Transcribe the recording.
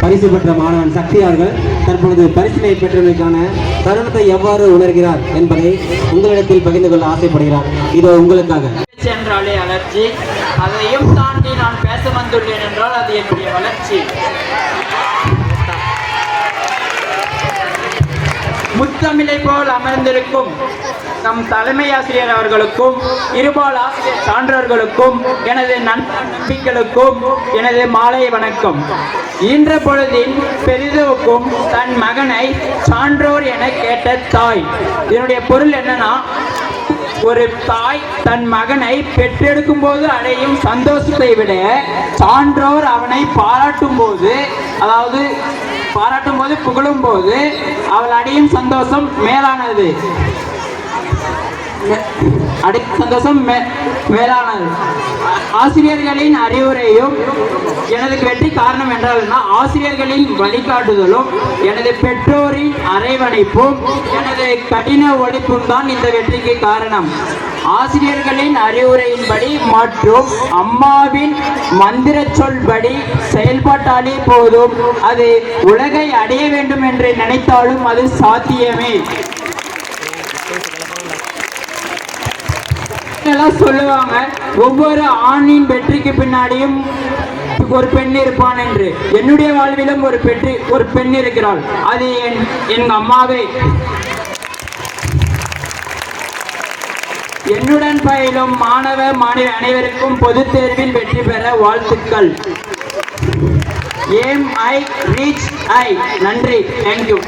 பரிசு பெற்ற மாணவன் சக்தி அவர்கள் தற்பொழுது பரிசினை பெற்றமைக்கான தருணத்தை எவ்வாறு உணர்கிறார் என்பதை உங்களிடத்தில் பகிர்ந்து கொள்ள ஆசைப்படுகிறார். இதோ உங்களுக்காக. என்றாலே அலர்ஜி. அதையும் தாண்டி நான் பேச வந்துள்ளேன் என்றால் அது என்னுடைய வளர்ச்சி. முத்தமிழை போல் அமர்ந்திருக்கும் நம் தலைமை ஆசிரியர் அவர்களுக்கும் இருபால் ஆசிரியர் சான்றோர்களுக்கும் எனது நண்பிகளுக்கும் எனது மாலை வணக்கம். இன்ற பொழுதின் பெரிதுவுக்கும் தன் மகனை சான்றோர் என கேட்ட தாய். இதனுடைய பொருள் என்னன்னா ஒரு தாய் தன் மகனை பெற்றெடுக்கும் போது அடையும் சந்தோஷத்தை விட சான்றோர் அவனை பாராட்டும் போது அதாவது பாராட்டும் போது புகழும் போது அவள் அடையும் சந்தோஷம் மேலானது. அடை சந்தோஷம் மே- மேலானது. ஆசிரியர்களின் அறிவுரையும் எனது வெற்றி காரணம் என்றால்னா ஆசிரியர்களின் வழிகாட்டுதலும் எனது பெற்றோரின் அரைவணைப்பும் எனது கடின உழைப்பும் தான் இந்த வெற்றிக்கு காரணம். ஆசிரியர்களின் அறிவுரையின்படி மற்றும் அம்மாவின் மந்திர சொல்படி செயல்பட்டாலே போதும் அது உலகை அடைய வேண்டும் என்று நினைத்தாலும் அது சாத்தியமே. தான் சொல்லுவாங்க. ஒவ்வொரு ஆணின் வெற்றிக்கு பின்னாடியும் ஒரு பெண் இருப்பான் என்று. என்னுடைய வாழ்விலும் ஒரு பெற்று ஒரு பெண் இருக்கிறாள். அது என் என் அம்மாவே. என்னுடன் பயிலும் மாணவ மாணவி அனைவருக்கும் பொதுத் தேர்வில் வெற்றி பெற வாழ்த்துக்கள். ஏம் ஐ ரீச் ஐ நன்றி. தேங்க்யூ